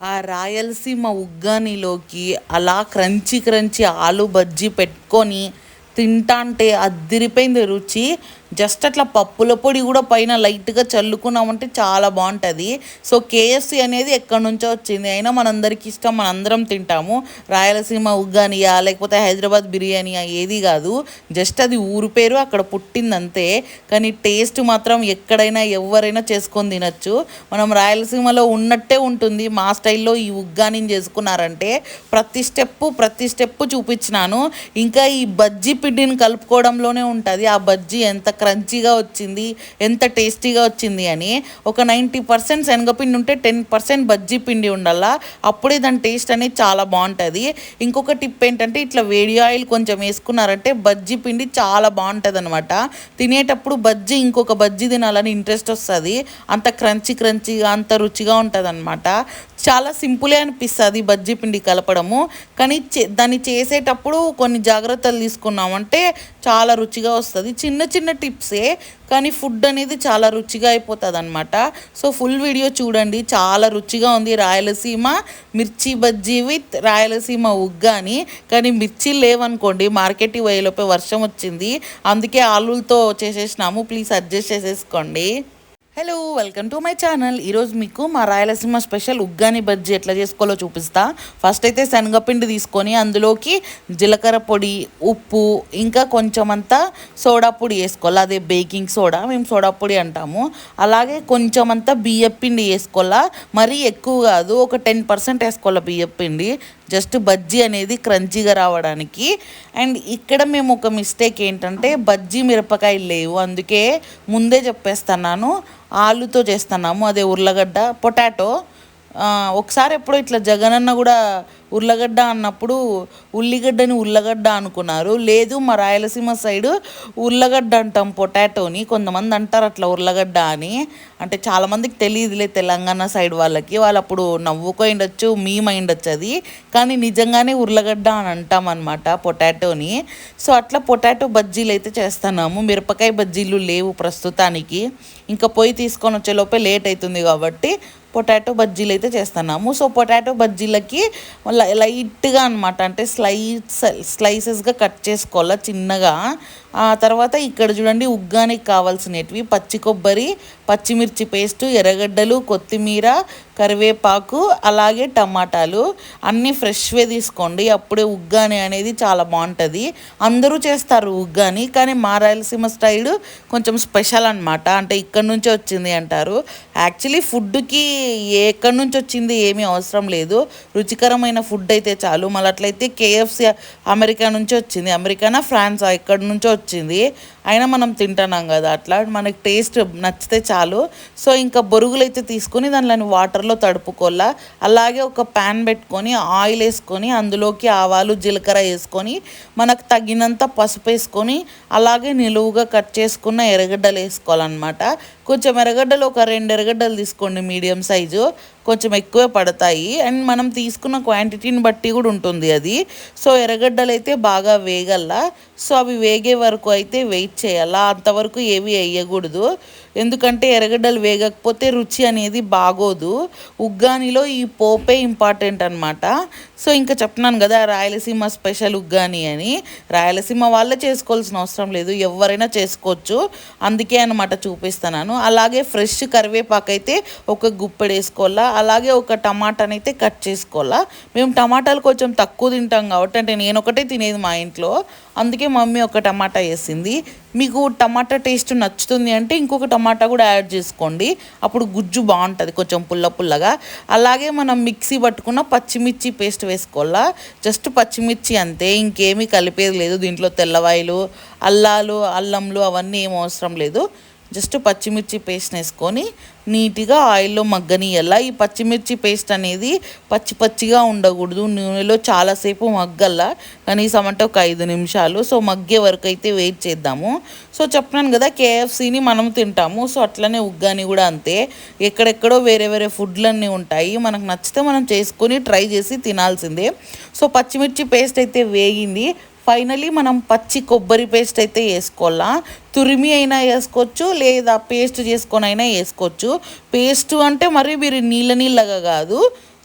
ఆ రాయలసీమ ఉగ్గానిలోకి అలా crunchy crunchy ఆలు బజ్జీ పెట్టుకొని తింటాంటే అద్దిరిపోయింది రుచి. జస్ట్ అట్లా పప్పుల పొడి కూడా పైన లైట్గా చల్లుకున్నామంటే చాలా బాగుంటుంది. సో కేఎఫ్సి అనేది ఎక్కడి నుంచో వచ్చింది. అయినా మనందరికీ ఇష్టం మనందరం తింటాము. రాయలసీమ ఉగ్గానియా లేకపోతే హైదరాబాద్ బిర్యానీయా ఏది కాదు. జస్ట్ అది ఊరు పేరు అక్కడ పుట్టిందంతే. కానీ టేస్ట్ మాత్రం ఎక్కడైనా ఎవరైనా చేసుకొని తినచ్చు. మనం రాయలసీమలో ఉన్నట్టే ఉంటుంది. మా స్టైల్లో ఈ ఉగ్గానిని చేసుకున్నారంటే ప్రతి స్టెప్పు ప్రతి స్టెప్పు చూపించినాను. ఇంకా ఈ బజ్జీ పిండిని కలుపుకోవడంలోనే ఉంటుంది. ఆ బజ్జీ ఎంత క్రంచీగా వచ్చింది ఎంత టేస్టీగా వచ్చింది అని ఒక నైంటీ పర్సెంట్ శనగపిండి ఉంటే టెన్ పర్సెంట్ బజ్జీ పిండి ఉండాలా. అప్పుడే దాని టేస్ట్ అనేది చాలా బాగుంటుంది. ఇంకొక టిప్ ఏంటంటే ఇట్లా వేడి ఆయిల్ కొంచెం వేసుకున్నారంటే బజ్జీ పిండి చాలా బాగుంటుంది అనమాట తినేటప్పుడు బజ్జీ ఇంకొక బజ్జీ తినాలని ఇంట్రెస్ట్ వస్తుంది. అంత క్రంచీ క్రంచీగా అంత రుచిగా ఉంటుంది అనమాట చాలా సింపులే అనిపిస్తుంది బజ్జీ పిండి కలపడము. కానీ చే దాన్ని చేసేటప్పుడు కొన్ని జాగ్రత్తలు తీసుకున్నామంటే చాలా రుచిగా వస్తుంది. చిన్న చిన్న టిప్ టిప్సే కానీ ఫుడ్ అనేది చాలా రుచిగా అయిపోతుంది అనమాట సో ఫుల్ వీడియో చూడండి. చాలా రుచిగా ఉంది రాయలసీమ. మిర్చి బజ్జీ విత్ రాయలసీమ ఉగ్గాని కానీ మిర్చి లేవనుకోండి మార్కెట్కి పోయేలోపే వర్షం వచ్చింది. అందుకే ఆలులతో చేసేసినాము. ప్లీజ్ అడ్జస్ట్ చేసేసుకోండి. Hello welcome to my channel ఈరోజు మీకు మా రాయలసీమ స్పెషల్ ఉగ్గాని బజ్జీ ఎట్లా చేసుకోవాలో చూపిస్తా. ఫస్ట్ అయితే శనగపిండి తీసుకొని అందులోకి జీలకర్ర పొడి ఉప్పు ఇంకా కొంచెం అంతా సోడా పొడి వేసుకోవాలి. అదే బేకింగ్ సోడా మేము సోడా పొడి అంటాము. అలాగే కొంచెం అంతా బియ్యం పిండి వేసుకోవాలా. మరీ ఎక్కువ కాదు ఒక టెన్ పర్సెంట్ వేసుకోవాలి బియ్యం పిండి. జస్ట్ బజ్జీ అనేది క్రంచీగా రావడానికి. అండ్ ఇక్కడ మేము ఒక మిస్టేక్ ఏంటంటే బజ్జీ మిరపకాయలు లేవు. అందుకే ముందే చెప్పేస్తున్నాను. ఆలుతో చేస్తున్నాము. అదే ఉర్లగడ్డ పొటాటో ఒకసారి ఎప్పుడో ఇట్లా జగనన్న కూడా ఉర్లగడ్డ అన్నప్పుడు ఉల్లిగడ్డని ఉల్లగడ్డ అనుకున్నారు. లేదు మా రాయలసీమ సైడు ఉర్లగడ్డ అంటాం పొటాటోని కొంతమంది అంటారు అట్లా ఉర్లగడ్డ అని. అంటే చాలామందికి తెలియదులే తెలంగాణ సైడ్ వాళ్ళకి. వాళ్ళు అప్పుడు నవ్వుకోయిండొచ్చు మీమైండొచ్చు అది. కానీ నిజంగానే ఉర్లగడ్డ అని అంటాం అనమాట పొటాటోని. సో అట్లా పొటాటో బజ్జీలు అయితే చేస్తున్నాము. మిరపకాయ బజ్జీలు లేవు ప్రస్తుతానికి. ఇంకా పోయి తీసుకొని వచ్చేలోపే లేట్ అవుతుంది కాబట్టి పొటాటో బజ్జీలు అయితే చేస్తున్నాము. సో పొటాటో బజ్జీలకి లైట్గా అనమాట అంటే స్లైస్ స్లైసెస్గా కట్ చేసుకోవాలా చిన్నగా. ఆ తర్వాత ఇక్కడ చూడండి ఉగ్గానికి కావాల్సినవి పచ్చి కొబ్బరి పచ్చిమిర్చి పేస్టు ఎర్రగడ్డలు కొత్తిమీర కరివేపాకు అలాగే టమాటాలు. అన్నీ ఫ్రెష్వే తీసుకోండి. అప్పుడే ఉగ్గాని అనేది చాలా బాగుంటుంది. అందరూ చేస్తారు ఉగ్గాని కానీ మా రాయలసీమ స్టైల్ కొంచెం స్పెషల్ అనమాట అంటే ఇక్కడ నుంచే వచ్చింది అంటారు. యాక్చువల్లీ ఫుడ్కి ఎక్కడి నుంచి వచ్చింది ఏమీ అవసరం లేదు. రుచికరమైన ఫుడ్ అయితే చాలు. మళ్ళీ అట్లయితే కేఎఫ్సి అమెరికా నుంచి వచ్చింది. అమెరికానా ఫ్రాన్స్? ఎక్కడి నుంచో వచ్చింది. అయినా మనం తింటున్నాం కదా అట్లా మనకి టేస్ట్ నచ్చితే చాలు. సో ఇంకా బొరుగులు అయితే తీసుకొని దానిలో వాటర్లో తడుపుకోలా అలాగే ఒక ప్యాన్ పెట్టుకొని ఆయిల్ వేసుకొని అందులోకి ఆవాలు జీలకర్ర వేసుకొని మనకు తగినంత పసుపు వేసుకొని అలాగే నిలువుగా కట్ చేసుకున్న ఎర్రగడ్డలు వేసుకోవాలన్నమాట. కొంచెం ఎర్రగడ్డలు ఒక రెండు ఎర్రగడ్డలు తీసుకోండి మీడియం సైజు కొంచెం ఎక్కువే పడతాయి. అండ్ మనం తీసుకున్న క్వాంటిటీని బట్టి కూడా ఉంటుంది అది. సో ఎర్రగడ్డలు అయితే బాగా వేగల్లా. సో అవి వేగే వరకు అయితే వెయిట్ చేయాలా? అంతవరకు ఏమీ వేయకూడదు ఎందుకంటే ఎర్రగడ్డలు వేగకపోతే రుచి అనేది బాగోదు. ఉగ్గానిలో ఈ పోపే ఇంపార్టెంట్ అనమాట సో ఇంకా చెప్తున్నాను కదా రాయలసీమ స్పెషల్ ఉగ్గాని అని. రాయలసీమ వాళ్ళే చేసుకోవాల్సిన అవసరం లేదు. ఎవరైనా చేసుకోవచ్చు. అందుకే అనమాట చూపిస్తున్నాను. అలాగే ఫ్రెష్ కరివేపాకు అయితే ఒక గుప్పెడు వేసుకోవాలా అలాగే ఒక టమాటాని అయితే కట్ చేసుకోవాలా? మేము టమాటాలు కొంచెం తక్కువ తింటాం కాబట్టి అంటే నేను ఒకటే తినేది మా ఇంట్లో. అందుకే మమ్మీ ఒక టమాటా వేసింది. మీకు టమాటా టేస్ట్ నచ్చుతుంది అంటే ఇంకొక టమాటా టమాటా కూడా యాడ్ చేసుకోండి. అప్పుడు గుజ్జు బాగుంటుంది కొంచెం పుల్ల పుల్లగా. అలాగే మనం మిక్సీ పట్టుకున్న పచ్చిమిర్చి పేస్ట్ వేసుకోవాలా? జస్ట్ పచ్చిమిర్చి అంతే ఇంకేమీ కలిపేది లేదు. దీంట్లో తెల్లవాయిలు అల్లాలు అల్లంలు అవన్నీ ఏం అవసరం లేదు. జస్ట్ పచ్చిమిర్చి పేస్ట్ వేసుకొని నీట్గా ఆయిల్లో మగ్గనియాల ఈ పచ్చిమిర్చి పేస్ట్ అనేది పచ్చి పచ్చిగా ఉండకూడదు. నూనెలో చాలాసేపు మగ్గల్ల. కనీసం అంటే ఒక ఐదు నిమిషాలు. సో మగ్గే వరకు అయితే వెయిట్ చేద్దాము. సో చెప్పినాను కదా కేఎఫ్సీని మనం తింటాము. సో అట్లనే ఉగ్గాని కూడా అంతే. ఎక్కడెక్కడో వేరే వేరే ఫుడ్లన్నీ ఉంటాయి. మనకు నచ్చితే మనం చేసుకొని ట్రై చేసి తినాల్సిందే. సో పచ్చిమిర్చి పేస్ట్ అయితే వేగింది. ఫైనలీ మనం పచ్చి కొబ్బరి పేస్ట్ అయితే వేసుకోవాలా? తురిమి అయినా వేసుకోవచ్చు లేదా పేస్ట్ చేసుకొని అయినా వేసుకోవచ్చు. పేస్ట్ అంటే మరి మీరు నీళ్ళ నీళ్ళగా కాదు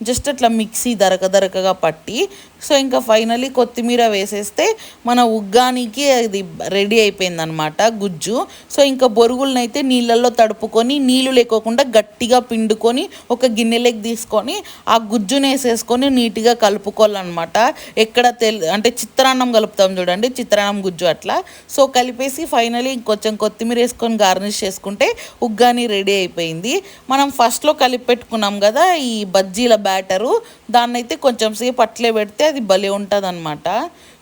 జస్ట్ అట్లా మిక్సీ దరక దరకగా పట్టి సో ఇంకా ఫైనలీ కొత్తిమీర వేసేస్తే మన ఉగ్గానికి అది రెడీ అయిపోయిందనమాట గుజ్జు. సో ఇంకా బొరుగులనైతే నీళ్ళల్లో తడుపుకొని నీళ్ళు లేకోకుండా గట్టిగా పిండుకొని ఒక గిన్నెలోకి తీసుకొని ఆ గుజ్జుని వేసేసుకొని నీట్గా కలుపుకోవాలన్నమాట. ఎక్కడ తెల్ అంటే చిత్రాన్నం కలుపుతాం చూడండి చిత్రాన్నం గుజ్జు అట్లా. సో కలిపేసి ఫైనలీ కొంచెం కొత్తిమీర వేసుకొని గార్నిష్ చేసుకుంటే ఉగ్గాని రెడీ అయిపోయింది. మనం ఫస్ట్లో కలిపి పెట్టుకున్నాం కదా ఈ బజ్జీల బ్యాటరు దాన్నైతే కొంచెం సేపు అట్లే పెడితే అది భలే ఉంటుంది అనమాట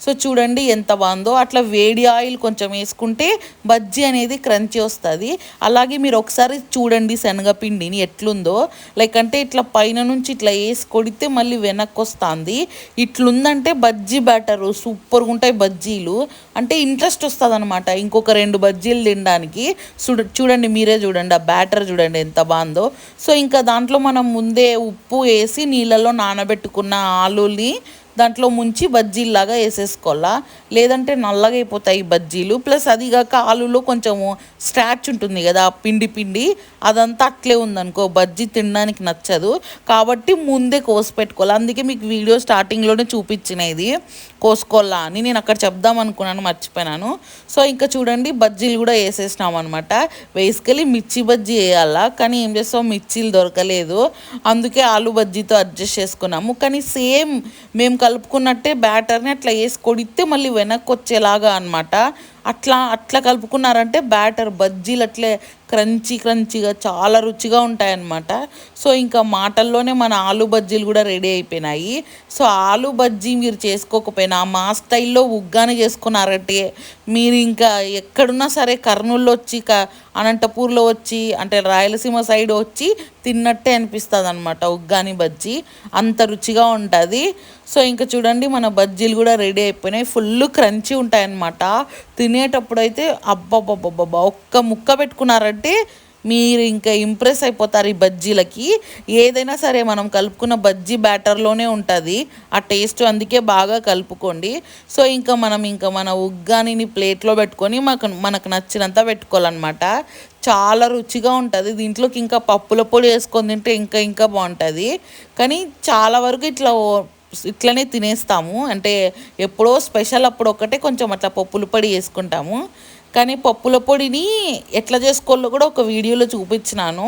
సో చూడండి ఎంత బాగుందో. అట్లా వేడి ఆయిల్ కొంచెం వేసుకుంటే బజ్జీ అనేది క్రంచి వస్తుంది. అలాగే మీరు ఒకసారి చూడండి శనగపిండిని ఎట్లుందో. లైక్ అంటే ఇట్లా పైన నుంచి ఇట్లా వేసి కొడితే మళ్ళీ వెనక్కి వస్తుంది. ఇట్లుందంటే బజ్జీ బ్యాటరు సూపర్గా ఉంటాయి బజ్జీలు. అంటే ఇంట్రెస్ట్ వస్తుంది అనమాట ఇంకొక రెండు బజ్జీలు తినడానికి. చూడ చూడండి మీరే చూడండి ఆ బ్యాటర్ చూడండి ఎంత బాగుందో. సో ఇంకా దాంట్లో మనం ముందే ఉప్పు వేసి నీళ్ళలో నానబెట్టుకున్న ఆలుని దాంట్లో ముంచి బజ్జీల్లాగా వేసేసుకోవాలా? లేదంటే నల్లగా అయిపోతాయి బజ్జీలు. ప్లస్ అది కాక ఆలులో కొంచెము స్టాచ్ ఉంటుంది కదా పిండి పిండి అదంతా అట్లే ఉందనుకో. బజ్జీ తినడానికి నచ్చదు. కాబట్టి ముందే కోసి పెట్టుకోవాలి. అందుకే మీకు వీడియో స్టార్టింగ్లోనే చూపించిన ఇది. కోసుకోవాలా అని నేను అక్కడ చెప్దాం అనుకున్నాను మర్చిపోయినాను. సో ఇంకా చూడండి బజ్జీలు కూడా వేసేసినాం అనమాట బేసికలీ మిర్చి బజ్జీ వేయాలా కానీ ఏం చేస్తాం మిర్చీలు దొరకలేదు. అందుకే ఆలు బజ్జీతో అడ్జస్ట్ చేసుకున్నాము. కానీ సేమ్ మేము కలుపుకున్నట్టే బ్యాటర్ని అట్లా వేసి కొడితే మళ్ళీ వెనక్కి వచ్చేలాగా అనమాట అట్లా అట్లా కలుపుకున్నారంటే బ్యాటర్ బజ్జీలు అట్లే క్రంచీ క్రంచీగా చాలా రుచిగా ఉంటాయన్నమాట. సో ఇంకా మాటల్లోనే మన ఆలు బజ్జీలు కూడా రెడీ అయిపోయినాయి. సో ఆలు బజ్జీ మీరు చేసుకోకపోయినా మా స్టైల్లో ఉగ్గాని చేసుకున్నారంటే మీరు ఇంకా ఎక్కడున్నా సరే కర్నూల్లో వచ్చి క అనంతపూర్లో వచ్చి అంటే రాయలసీమ సైడ్ వచ్చి తిన్నట్టే అనిపిస్తుంది అనమాట ఉగ్గాని బజ్జీ. అంత రుచిగా ఉంటుంది. సో ఇంకా చూడండి మన బజ్జీలు కూడా రెడీ అయిపోయినాయి. ఫుల్ క్రంచీ ఉంటాయన్నమాట. తినేటప్పుడు అయితే అబ్బబ్బబ్బబ్బా ఒక్క ముక్క పెట్టుకున్నారంటే మీరు ఇంకా ఇంప్రెస్ అయిపోతారు ఈ బజ్జీలకి. ఏదైనా సరే మనం కలుపుకున్న బజ్జీ బ్యాటర్లోనే ఉంటుంది. ఆ టేస్ట్ అందుకే బాగా కలుపుకోండి. సో ఇంకా మనం ఇంకా మన ఉగ్గానిని ప్లేట్లో పెట్టుకొని మాకు మనకు నచ్చినంత పెట్టుకోవాలన్నమాట. చాలా రుచిగా ఉంటుంది. దీంట్లోకి ఇంకా పప్పుల పొడి వేసుకొని తింటే ఇంకా ఇంకా బాగుంటుంది. కానీ చాలా వరకు ఇట్లా ఇట్లనే తినేస్తాము. అంటే ఎప్పుడో స్పెషల్ అప్పుడు ఒకటే కొంచెం అట్లా పప్పుల పొడి వేసుకుంటాము. కానీ పప్పుల పొడిని ఎట్లా చేసుకోవాలో కూడా ఒక వీడియోలో చూపించినాను.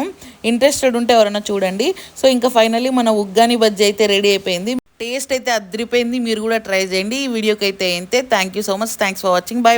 ఇంట్రెస్టెడ్ ఉంటే ఎవరైనా చూడండి. సో ఇంకా ఫైనలీ మన ఉగ్గాని బజ్జీ అయితే రెడీ అయిపోయింది. టేస్ట్ అయితే అదిరిపోయింది. మీరు కూడా ట్రై చేయండి. ఈ వీడియోకి అయితే. అయితే thank you so much thanks for watching bye